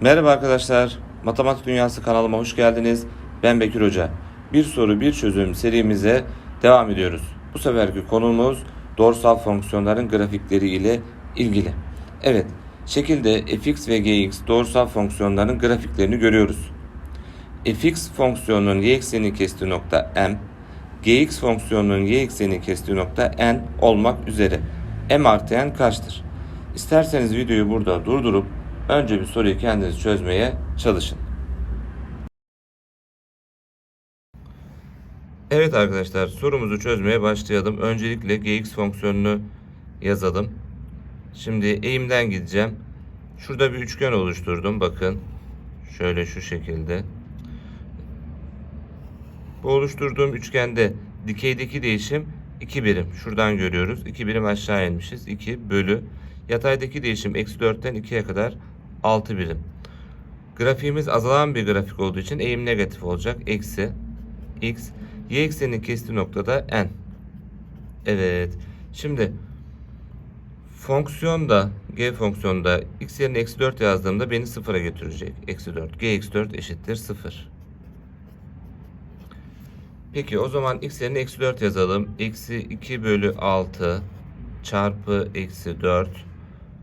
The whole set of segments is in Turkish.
Merhaba arkadaşlar. Matematik Dünyası kanalıma hoş geldiniz. Ben Bekir Hoca. Bir soru bir çözüm serimize devam ediyoruz. Bu seferki konumuz doğrusal fonksiyonların grafikleri ile ilgili. Evet, şekilde fx ve gx doğrusal fonksiyonların grafiklerini görüyoruz. fx fonksiyonunun y eksenini kestiği nokta m, gx fonksiyonunun y eksenini kestiği nokta n olmak üzere m artı n kaçtır? İsterseniz videoyu burada durdurup önce bir soruyu kendiniz çözmeye çalışın. Evet arkadaşlar sorumuzu çözmeye başlayalım. Öncelikle gx fonksiyonunu yazalım. Şimdi eğimden gideceğim. Şurada bir üçgen oluşturdum. Bakın. Şöyle şu şekilde. Bu oluşturduğum üçgende dikeydeki değişim 2 birim. Şuradan görüyoruz. 2 birim aşağı inmişiz. 2 bölü. Yataydaki değişim eksi 4'ten 2'ye kadar 6 birim. Grafiğimiz azalan bir grafik olduğu için eğim negatif olacak. Eksi x. Y ekseninin kestiği noktada n. Evet. Şimdi fonksiyonda g fonksiyonda x yerine eksi 4 yazdığımda beni sıfıra götürecek. Eksi 4. g eksi 4 eşittir 0. Peki o zaman x yerine eksi 4 yazalım. Eksi 2 bölü 6 çarpı eksi 4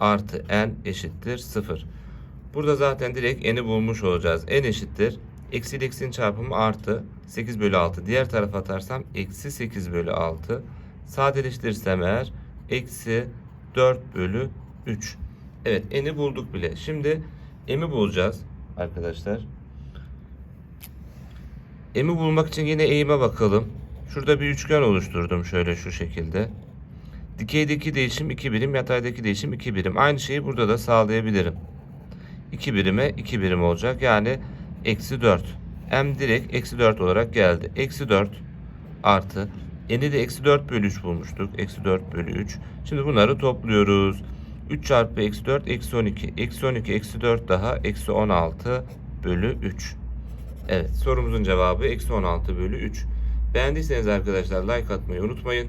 artı n eşittir 0. Burada zaten direkt n'i bulmuş olacağız. n eşittir. Eksi ile eksinin çarpımı artı 8 bölü 6. Diğer tarafa atarsam eksi 8 bölü 6. Sadeleştirirsem eğer eksi 4 bölü 3. Evet n'i bulduk bile. Şimdi m'i bulacağız arkadaşlar. M'i bulmak için yine eğime bakalım. Şurada bir üçgen oluşturdum şöyle şu şekilde. Dikeydeki değişim 2 birim, yataydaki değişim 2 birim. Aynı şeyi burada da sağlayabilirim. 2 birime 2 birim olacak. Yani eksi 4. M direkt eksi 4 olarak geldi. Eksi 4 artı. N'i de eksi 4 bölü 3 bulmuştuk. Eksi 4 bölü 3. Şimdi bunları topluyoruz. 3 çarpı eksi 4 eksi 12. Eksi 12 eksi 4 daha eksi 16 bölü 3. Evet sorumuzun cevabı eksi 16 bölü 3. Beğendiyseniz arkadaşlar like atmayı unutmayın.